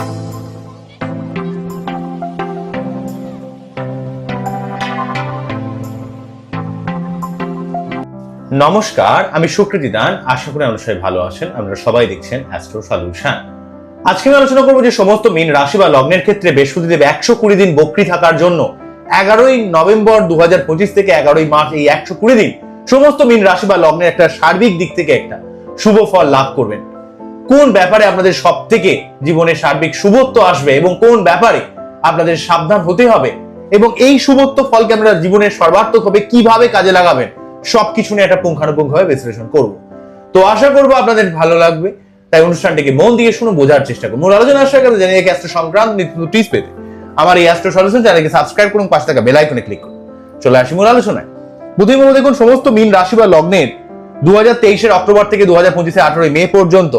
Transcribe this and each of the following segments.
নমস্কার, আমি সুকৃতি দান। আশা করি সবাই ভালো আছেন। আপনারা সবাই দেখছেন অ্যাস্ট্রো সলিউশন আজকে আমি আলোচনা করব যে সমস্ত মীন রাশি বা লগ্নের ক্ষেত্রে বৃহস্পতিদেব একশো কুড়ি দিন বক্রি থাকার জন্য এগারোই নভেম্বর দু হাজার পঁচিশ থেকে এগারোই মার্চ এই একশো কুড়ি দিন সমস্ত মীন রাশি বা লগ্নের একটা সার্বিক দিক থেকে একটা শুভ ফল লাভ করবেন। কোন ব্যাপারে আপনাদের সব থেকে জীবনে সার্বিক শুভত্ব আসবে এবং কোন ব্যাপারে আপনাদের সাবধান হতে হবে এবং এই শুভত্ব ফলকে আমরা জীবনের সর্বাত্মক হবে কীভাবে কাজে লাগাবেন সবকিছু নিয়ে একটা পুঙ্খানুপুঙ্খভাবে বিশ্লেষণ করব। তো আশা করব আপনাদের ভালো লাগবে। তাই অনুষ্ঠানটিকে মন দিয়ে শুনে বোঝার চেষ্টা করুন মূল আলোচনা আসার কাছে জানিয়ে অ্যাস্ট্রো সংক্রান্ত নিত্য টিপস পেতে আমার এই অ্যাস্ট্রো সলিউশন চ্যানেলকে সাবস্ক্রাইব করুন, পাশে থাকা বেল আইকনে ক্লিক করুন। চলে আসি মূল আলোচনায়। প্রথমে দেখুন, সমস্ত মীন রাশি বা লগ্নের দু হাজার তেইশের অক্টোবর থেকে দু হাজার পঁচিশে আঠারোই মে পর্যন্ত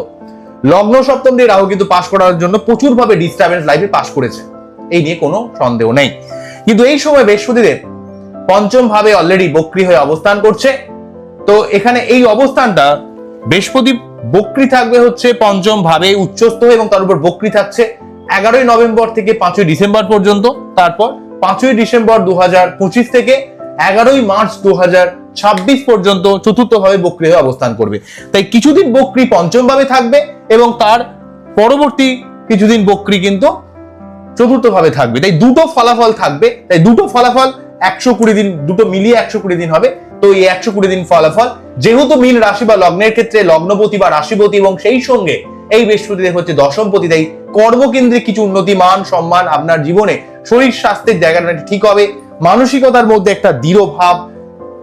লগ্ন সপ্তম দিয়ে রাহু কিন্তু পাশ করার জন্য প্রচুর ভাবে ডিস্টারবেন্স লাইফে পাশ করেছে। এই নিয়ে কোনো সন্দেহ নেই। কিন্তু এই সময় বৃহস্পতিদেব পঞ্চম ভাবে অলরেডি বক্রি হয়ে অবস্থান করছে। তো এখানে এই অবস্থানটা বৃহস্পতি বক্রি থাকবে হচ্ছে পঞ্চম ভাবে উচ্চস্থ হয়ে এবং তার উপর বক্রি থাকছে এগারোই নভেম্বর থেকে পাঁচই ডিসেম্বর পর্যন্ত। তারপর পাঁচই ডিসেম্বর দু থেকে এগারোই মার্চ দু ছাব্বিশ পর্যন্ত চতুর্থ ভাবে বক্রি হয়ে অবস্থান করবে। তাই কিছুদিন বক্রি পঞ্চম ভাবে থাকবে এবং তার পরবর্তী কিছুদিন বক্রি কিন্তু চতুর্থ ভাবে থাকবে। তাই দুটো ফলাফল থাকবে। তাই দুটো ফলাফল একশো কুড়ি দিন, দুটো মিলিয়ে একশো কুড়ি দিন হবে। তো এই একশো কুড়ি দিন ফলাফল, যেহেতু মীন রাশি বা লগ্নের ক্ষেত্রে লগ্নপতি বা রাশিপতি এবং সেই সঙ্গে এই বৃহস্পতিদেব হচ্ছে দশমপতি, তাই কর্মকেন্দ্রে কিছু উন্নতি, মান, সম্মান আপনার জীবনে, শরীর স্বাস্থ্যের জায়গাটা ঠিক হবে। মানসিকতার মধ্যে একটা দৃঢ় ভাব,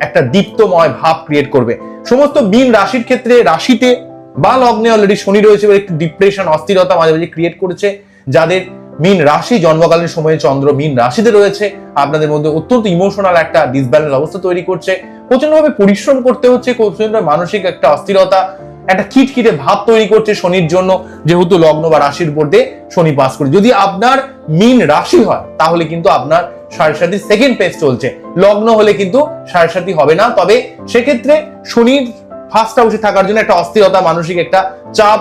একটা দীপ্তময় ভাব ক্রিয়েট করবে। সমস্ত মীন রাশির ক্ষেত্রে রাশিতে বা লগ্নে অলরেডি শনি রয়েছে একটু ডিপ্রেশন অস্থিরতা মাঝে মাঝে ক্রিয়েট করেছে, যাদের মীন রাশি জন্মকালীন সময়ে চন্দ্র মীন রাশিতে রয়েছে, আপনাদের মধ্যে অত্যন্ত ইমোশনাল একটা ডিসব্যালেন্স অবস্থা তৈরি করছে। প্রচন্ডভাবে পরিশ্রম করতে হচ্ছে, প্রচণ্ড মানসিক একটা অস্থিরতা, একটা খিটখিটে ভাব তৈরি করছে শনির জন্য, যেহেতু লগ্ন বা রাশির উপর দিয়ে শনি পাস করে। যদি আপনার মিন রাশি হয়, তাহলে কিন্তু আপনার সাথী সেকেন্ড পেজ চলছে। লগ্ন হলে কিন্তু সাথী হবে না, তবে সেক্ষেত্রে শনির ফার্স্ট হাউসে থাকার জন্য একটা অস্থিরতা, মানসিক একটা চাপ,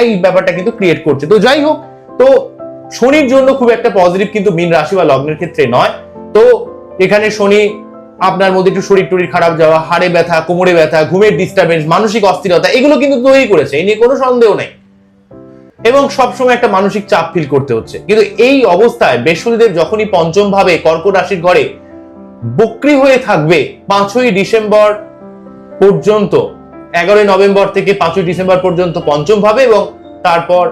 এই ব্যাপারটা কিন্তু ক্রিয়েট করছে। তো যাই হোক, তো শনির জন্য খুব একটা পজিটিভ কিন্তু মীন রাশি বা লগ্নের ক্ষেত্রে নয়। তো এখানে শনি আপনার মধ্যে একটু শরীর টরির খারাপ যাওয়া, হাড়ে ব্যথা, কোমরে ব্যথা, ঘুমের ডিস্টারবেন্স মানসিক অস্থিরতা, এগুলো কিন্তু তৈরি করেছে এই নিয়ে কোনো সন্দেহ নেই। এবং সবসময় একটা মানসিক চাপ ফিল করতে হচ্ছে। কিন্তু এই অবস্থায় বৃহস্পতিদেব যখনই পঞ্চম ভাবে কর্কট রাশির ঘরে বক্রি হয়ে থাকবে, পাঁচই ডিসেম্বর পর্যন্ত, এগারোই নভেম্বর থেকে পাঁচই ডিসেম্বর পর্যন্ত পঞ্চম ভাবে এবং তারপর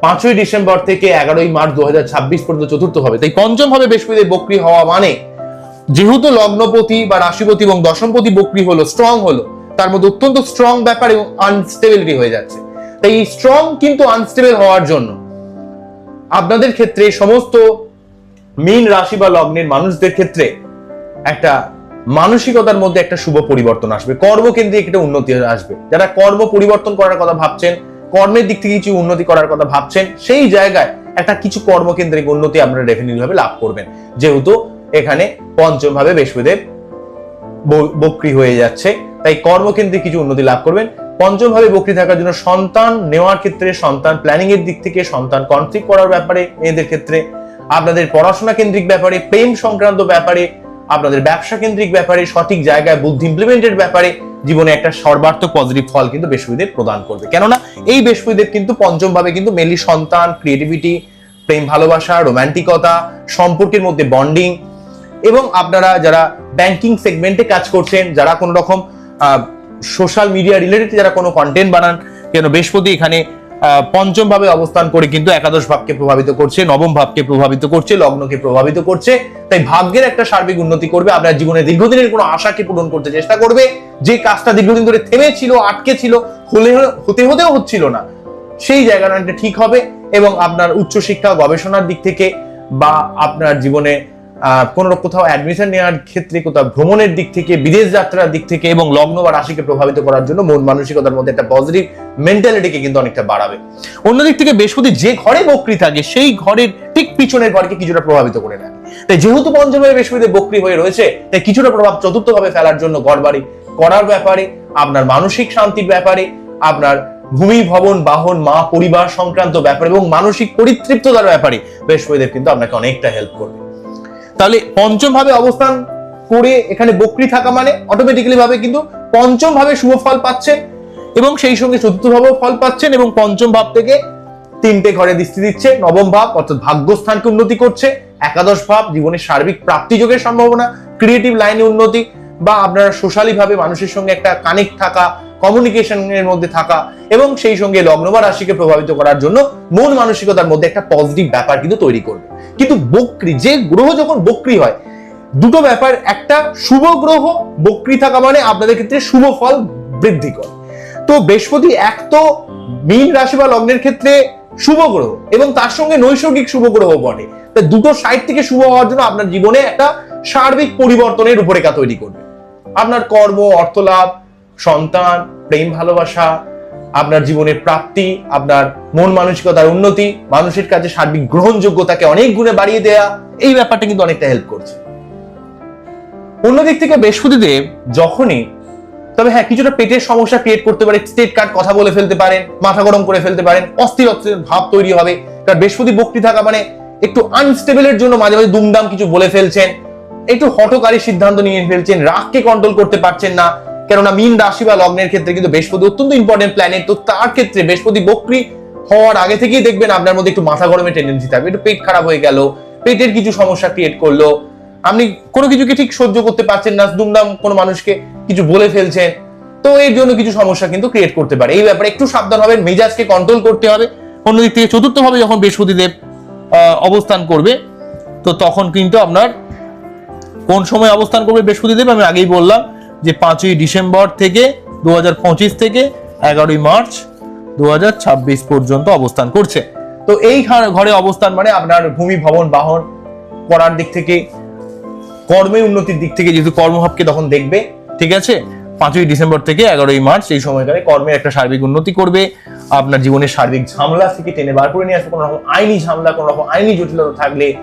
পাঁচই ডিসেম্বর থেকে এগারোই মার্চ দু হাজার ছাব্বিশ পর্যন্ত চতুর্থ হবে। তাই পঞ্চম ভাবে বৃহস্পতিদেব বক্রি হওয়া মানে যেহেতু লগ্নপতি বা রাশিপতি এবং দশমপতি বক্রি হলো স্ট্রং হলো, তার মধ্যে অত্যন্ত স্ট্রং ব্যাপার এবং আনস্টেবিলিটি হয়ে যাচ্ছে। তাই স্ট্রং কিন্তু আনস্টেবল হওয়ার জন্য আপনাদের ক্ষেত্রে সমস্ত মীন রাশি বা লগ্নের মানুষদের ক্ষেত্রে একটা মানসিকতার মধ্যে একটা শুভ পরিবর্তন আসবে। কর্মকেন্দ্রিক একটা উন্নতি আসবে। যারা কর্ম পরিবর্তন করার কথা ভাবছেন, কর্মের দিক থেকে কিছু উন্নতি করার কথা ভাবছেন, সেই জায়গায় একটা কিছু কর্মকেন্দ্রিক উন্নতি আপনারা ডেফিনেটলি ভাবে লাভ করবেন। যেহেতু এখানে পঞ্চম ভাবে বৃহস্পতিদেব বক্রি হয়ে যাচ্ছে, তাই কর্মকেন্দ্রিক কিছু উন্নতি লাভ করবেন। পঞ্চম ভাবে বক্রি থাকার জন্য সন্তান নেওয়ার ক্ষেত্রে, সন্তান প্ল্যানিং এর দিক থেকে, সন্তান কনফ্লিক্ট করার ব্যাপারে, মেয়েদের ক্ষেত্রে, আপনাদের পড়াশোনা কেন্দ্রিক ব্যাপারে, প্রেম সংক্রান্ত ব্যাপারে, আপনাদের ব্যবসা কেন্দ্রিক ব্যাপারে, সঠিক জায়গায় বুদ্ধি ইমপ্লিমেন্টের ব্যাপারে, জীবনে একটা সর্বার্থক পজিটিভ ফল কিন্তু বৃহস্পতিদেব প্রদান করবে। কেননা, এই বৃহস্পতিদেব কিন্তু পঞ্চম ভাবে কিন্তু মেনলি সন্তান ক্রিয়েটিভিটি প্রেম ভালোবাসা রোমান্টিকতা সম্পর্কের মধ্যে বন্ডিং এবং আপনারা যারা ব্যাংকিং সেগমেন্টে কাজ করছেন, যারা কোনো রকম সোশ্যাল মিডিয়া রিলেটেড যারা কোনো কন্টেন্ট বানান, কেন বৃহস্পতি এখানে পঞ্চম ভাবে অবস্থান করে কিন্তু একাদশ ভাবকে প্রভাবিত করছে, নবম ভাবকে প্রভাবিত করছে, লগ্নকে প্রভাবিত করছে। তাই ভাগ্যের একটা সার্বিক উন্নতি করবে, আপনার জীবনে দীর্ঘদিনের কোনো আশাকে পূরণ করতে চেষ্টা করবে। যে কাজটা দীর্ঘদিন ধরে থেমে ছিল আটকে ছিল, হলে, হতে হতেও হচ্ছিল না, সেই জায়গাটা ঠিক হবে এবং আপনার উচ্চশিক্ষা, গবেষণার দিক থেকে বা আপনার জীবনে কোনো কোথাও অ্যাডমিশন নেওয়ার ক্ষেত্রে, কোথাও ভ্রমণের দিক থেকে, বিদেশ যাত্রার দিক থেকে এবং লগ্ন বা রাশিকে প্রভাবিত করার জন্য মন মানসিকতার মধ্যে একটা পজিটিভ মেন্টালিটিকে কিন্তু অনেকটা বাড়াবে। অন্যদিক থেকে বৃহস্পতি যে ঘরে বক্রি থাকে, সেই ঘরের ঠিক পিছনের ঘরকে কিছুটা প্রভাবিত করে নেয়। তাই যেহেতু পঞ্চমভাবে বৃহস্পতি বক্রি হয়ে রয়েছে, তাই কিছুটা প্রভাব চতুর্থভাবে ফেলার জন্য ঘর বাড়ি করার ব্যাপারে, আপনার মানসিক শান্তির ব্যাপারে, আপনার ভূমি, ভবন, বাহন, মা, পরিবার সংক্রান্ত ব্যাপার এবং মানসিক পরিতৃপ্ততার ব্যাপারে বৃহস্পতিদেব কিন্তু আপনাকে অনেকটা হেল্প করবে। তাহলে পঞ্চম ভাবে অবস্থান করে এখানে বকরি থাকা মানে অটোমেটিক্যালি ভাবে কিন্তু পঞ্চম ভাবে শুভ ফল পাচ্ছেন এবং সেই সঙ্গে চতুর্থ ভাবেও ফল পাচ্ছেন এবং পঞ্চম ভাব থেকে তিনটে ঘরে দৃষ্টি দিচ্ছে নবম ভাব অর্থাৎ ভাগ্যস্থানকে উন্নতি করছে একাদশ ভাব জীবনের সার্বিক প্রাপ্তি যোগের সম্ভাবনা ক্রিয়েটিভ লাইনে উন্নতি বা আপনারা সোশ্যালি ভাবে মানুষের সঙ্গে একটা কানেক্ট থাকা কমিউনিকেশনের মধ্যে থাকা এবং সেই সঙ্গে লগ্ন বা রাশিকে প্রভাবিত করার জন্য মন মানসিকতার মধ্যে একটা পজিটিভ ব্যাপার কিন্তু তৈরি করবে। কিন্তু বক্রি, যে গ্রহ যখন বক্রি হয়, দুটো ব্যাপার, একটা শুভ গ্রহ, বক্রি থাকা মানে আপনাদের ক্ষেত্রে শুভ ফল বৃদ্ধি করে। তো বৃহস্পতি এক তো মীন রাশি বা লগ্নের ক্ষেত্রে শুভ গ্রহ এবং তার সঙ্গে নৈসর্গিক শুভ গ্রহ বটে। তা দুটো সাইড থেকে শুভ হওয়ার জন্য আপনার জীবনে একটা সার্বিক পরিবর্তনের রূপরেখা তৈরি করবে। আপনার কর্ম, অর্থলাভ সন্তান, প্রেম ভালোবাসা, আপনার জীবনের প্রাপ্তি, আপনার মন মানসিকতার উন্নতি, মানুষের কাছে সার্বিক গ্রহণযোগ্যতাকে অনেক গুণে বাড়িয়ে দেয়া, এই ব্যাপারটা কিন্তু অনেকটা হেল্প করছে। অন্যদিক থেকে বৃহস্পতিদেব যখনই, তবে হ্যাঁ কিছুটা পেটের সমস্যা ক্রিয়েট করতে পারে স্টেট কার্ড কথা বলে ফেলতে পারেন, মাথা গরম করে ফেলতে পারেন, অস্থির অস্থির ভাব তৈরি হবে, কারণ বৃহস্পতি বক্তি থাকা মানে একটু আনস্টেবলের জন্য মাঝে মাঝে দুমদাম কিছু বলে ফেলছেন, একটু হটকারী সিদ্ধান্ত নিয়ে ফেলছেন, রাগকে কন্ট্রোল করতে পারছেন না কেননা মিন রাশি বা লগ্নের ক্ষেত্রে কিন্তু বৃহস্পতি অত্যন্ত ইম্পর্টেন্ট প্ল্যানেট তো তার ক্ষেত্রে বৃহস্পতি বক্রি হওয়ার আগে থেকেই দেখবেন আপনার মধ্যে একটু মাথা গরমের টেন্ডেন্সি থাকবে। একটু পেট খারাপ হয়ে গেল, পেটের কিছু সমস্যা ক্রিয়েট করল। আপনি কোনো কিছুকে ঠিক সহ্য করতে পারছেন না দুমদাম কোনো মানুষকে কিছু বলে ফেলছেন। তো এর জন্য কিছু সমস্যা কিন্তু ক্রিয়েট করতে পারে। এই ব্যাপারে একটু সাবধান হবেন, মেজাজকে কন্ট্রোল করতে হবে। অন্যদিক থেকে চতুর্থ ভাবে যখন বৃহস্পতিদেব অবস্থান করবে, তো তখন কিন্তু আপনার কোন সময় অবস্থান করবে বৃহস্পতিদেব আমি আগেই বললাম যে পাঁচই ডিসেম্বর থেকে দু হাজার পঁচিশ থেকে এগারোই মার্চ দু হাজার ছাব্বিশ পর্যন্ত অবস্থান করছে। তো এই ঘর- ঘরে অবস্থান মানে আপনার ভূমি, ভবন, বাহন করার দিক থেকে, কর্মে উন্নতির দিক থেকে যেহেতু কর্মভাবকে তখন দেখবে, ঠিক আছে? পাঁচই ডিসেম্বর থেকে এগারোই মার্চ এই সময়কালে কর্মের একটা সার্বিক উন্নতি করবে, আপনার জীবনের সার্বিক ঝামেলা থেকে টেনে বার করে নিয়ে আসবে, কোনো রকম আইনি ঝামেলা, কোনো রকম আইনি জটিলতা থাকলে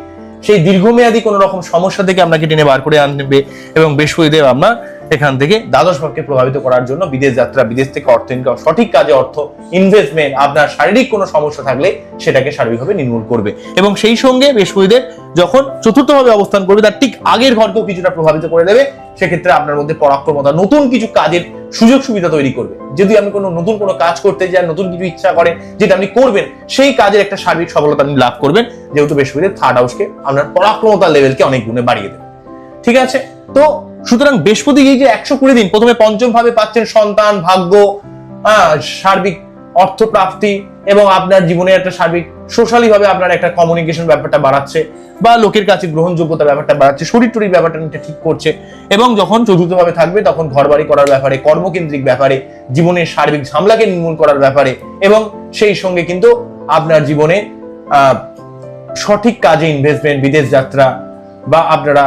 সেই দীর্ঘমেয়াদী কোনো রকম সমস্যা থেকে আপনাকে টেনে বার করে আনবে এবং বৃহস্পতিদেব আপনার এখান থেকে দ্বাদশ ভাবকে প্রভাবিত করার জন্য বিদেশ যাত্রা, বিদেশ থেকে অর্থ ইনকাম সঠিক কাজে অর্থ ইনভেস্টমেন্ট আপনার শারীরিক কোনো সমস্যা থাকলে সেটাকে সার্বিকভাবে নির্মূল করবে। এবং সেই সঙ্গে বৃহস্পতিদেব যখন চতুর্থভাবে অবস্থান করবে, তার ঠিক আগের ঘরকেও কিছুটা প্রভাবিত করে দেবে, সেক্ষেত্রে আপনার মধ্যে পরাক্রমতা, নতুন কিছু কাজের সুযোগ সুবিধা তৈরি করবে। যদি আপনি কোনো নতুন কোনো কাজ করতে যান, নতুন কিছু ইচ্ছা করেন, যেটা আপনি করবেন, সেই কাজের একটা সার্বিক সফলতা আপনি লাভ করবেন, যেহেতু বৃহস্পতিদেব থার্ড হাউসকে আপনার পরাক্রমতার লেভেলকে অনেক গুণে বাড়িয়ে দেবে। ঠিক আছে? তো সুতরাং বৃহস্পতি এই যে একশো কুড়ি দিন প্রথমে পঞ্চম ভাবে পাচ্ছেন সন্তান, ভাগ্য সার্বিক অর্থ প্রাপ্তি এবং আপনার জীবনে একটা সার্বিক সোশ্যালি ভাবে আপনার একটা কমিউনিকেশন ব্যাপারটা বাড়াচ্ছে বা লোকের কাছে গ্রহণযোগ্যতা ব্যাপারটা বাড়াচ্ছে, শরীর টরির ব্যাপারটা ঠিক করছে এবং যখন চতুর্থ ভাবে থাকবে তখন ঘর বাড়ি করার ব্যাপারে, কর্মকেন্দ্রিক ব্যাপারে জীবনের সার্বিক ঝামলাকে নির্মূল করার ব্যাপারে এবং সেই সঙ্গে কিন্তু আপনার জীবনে সঠিক কাজে ইনভেস্টমেন্ট বিদেশ যাত্রা বা আপনারা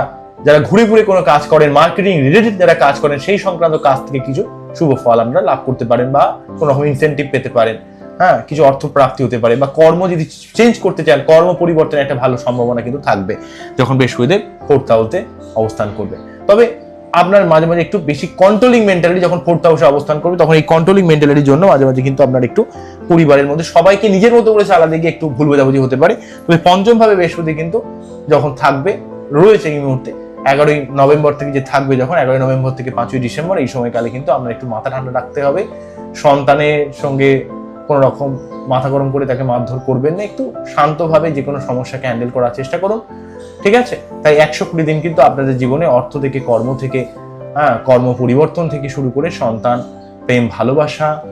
যারা ঘুরে ঘুরে কোনো কাজ করেন মার্কেটিং রিলেটেড যারা কাজ করেন, সেই সংক্রান্ত কাজ থেকে কিছু শুভ ফল আপনারা লাভ করতে পারেন বা কোনো রকম ইনসেন্টিভ পেতে পারেন। হ্যাঁ কিছু অর্থ প্রাপ্তি হতে পারে বা কর্ম যদি চেঞ্জ করতে চান, কর্ম পরিবর্তনের একটা ভালো সম্ভাবনা কিন্তু থাকবে, যখন বৃহস্পতিদেব ফোর্থ হাউসে অবস্থান করবে। তবে আপনার মাঝে মাঝে একটু বেশি কন্ট্রোলিং মেন্টালিটি যখন ফোর্থ হাউসে অবস্থান করবে, তখন এই কন্ট্রোলিং মেন্টালিটির জন্য মাঝে মাঝে কিন্তু আপনার একটু পরিবারের মধ্যে সবাইকে নিজের মতো করে চালাতে গিয়ে একটু ভুল বোঝাবুঝি হতে পারে। তবে পঞ্চম ভাবে বৃহস্পতি কিন্তু যখন থাকবে, রয়েছে এই মুহূর্তে। এগারোই নভেম্বর থেকে যে থাকবে যখন, এগারোই নভেম্বর থেকে পাঁচই ডিসেম্বর, এই সময়কালে কিন্তু আমরা একটু মাথা ঠান্ডা রাখতে হবে। সন্তানের সঙ্গে কোনো রকম মাথা গরম করে তাকে মারধর করবেন না, একটু শান্তভাবে যে কোনো সমস্যাকে হ্যান্ডেল করার চেষ্টা করুন। ঠিক আছে? তাই একশো কুড়ি দিন কিন্তু আপনাদের জীবনে অর্থ থেকে, কর্ম থেকে হ্যাঁ কর্ম পরিবর্তন থেকে শুরু করে সন্তান, প্রেম, ভালোবাসা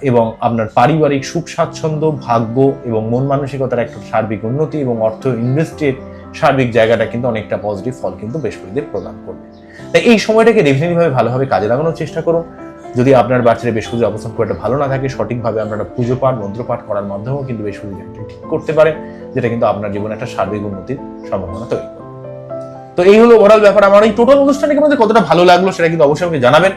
এবং আপনার পারিবারিক সুখ স্বাচ্ছন্দ্য ভাগ্য এবং মন মানসিকতার একটা সার্বিক উন্নতি এবং অর্থ ইনভেস্টের সার্বিক জায়গাটা কিন্তু অনেকটা পজিটিভ ফল কিন্তু বৃহস্পতিদের প্রদান করবে। তাই এই সময়টাকে ডেফিনেটলি ভাবে ভালোভাবে কাজে লাগানোর চেষ্টা করুন। যদি আপনার বাচ্চারা বৃহস্পতি অবস্থান খুব একটা ভালো না থাকে, সঠিকভাবে আপনারা পুজো পাঠ মন্ত্রপাঠ করার মাধ্যমেও কিন্তু বৃহস্পতি ঠিক করতে পারেন, যেটা কিন্তু আপনার জীবনে একটা সার্বিক উন্নতির সম্ভাবনা তৈরি তো এই হলো ওভারঅল ব্যাপার। আমার এই টোটাল অনুষ্ঠানকে আমাদের কতটা ভালো লাগল সেটা কিন্তু অবশ্যই আমাকে জানাবেন।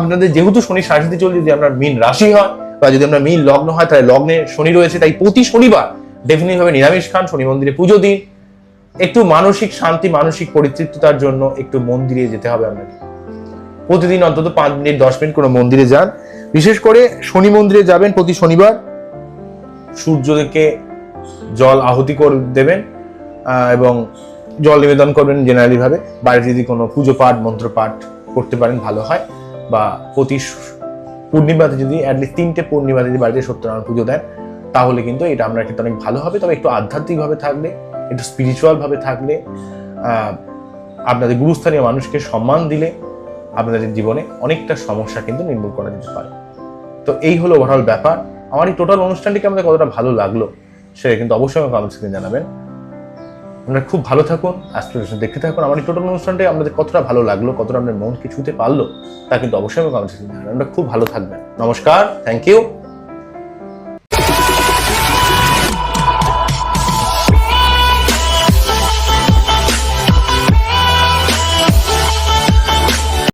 আপনাদের যেহেতু শনি সাড়ে চলছে, যদি আপনার মিন রাশি হয় বা যদি আপনার মিন লগ্ন হয়, তাহলে লগ্নে শনি রয়েছে, তাই প্রতি শনিবার ডেফিনেটলি ভাবে নিরামিষ খান, শনি মন্দিরে পুজো দিন। একটু মানসিক শান্তি, মানসিক পরিতৃপ্ততার জন্য একটু মন্দিরে যেতে হবে আপনাকে প্রতিদিন অন্তত পাঁচ মিনিট, দশ মিনিট কোনো মন্দিরে যান। বিশেষ করে শনি মন্দিরে যাবেন প্রতি শনিবার। সূর্যকে জল আহুতি করে দেবেন এবং জল নিবেদন করবেন জেনারেলি ভাবে। বাড়িতে যদি কোনো পুজো পাঠ, মন্ত্র পাঠ করতে পারেন, ভালো হয়। বা প্রতি পূর্ণিমাতে যদি অ্যাটলিস্ট তিনটে পূর্ণিমাতে যদি বাড়িতে সত্যনারায়ণ পুজো দেন, তাহলে কিন্তু এটা আপনার ক্ষেত্রে অনেক ভালো হবে। তবে একটু আধ্যাত্মিকভাবে থাকলে একটু স্পিরিচুয়ালভাবে থাকলে আপনাদের গুরুস্থানীয় মানুষকে সম্মান দিলে আপনাদের জীবনে অনেকটা সমস্যা কিন্তু নির্মূল করা যেতে পারে। তো এই হলো ওভারঅল ব্যাপার। আমার এই টোটাল অনুষ্ঠানটিকে আমাদের কতটা ভালো লাগল সেটা কিন্তু অবশ্যই আমাকে কমেন্ট সেকশনে জানাবেন। আপনারা খুব ভালো থাকুন অ্যাস্ট্রোলজি দেখতে থাকুন। আমার এই টোটাল অনুষ্ঠানটি আপনাদের কতটা ভালো লাগল, কতটা আপনার মনকে ছুঁতে পারল, তা কিন্তু অবশ্যই আমাকে কমেন্ট সেকশনে জানাবেন। আপনারা খুব ভালো থাকবেন। নমস্কার থ্যাংক ইউ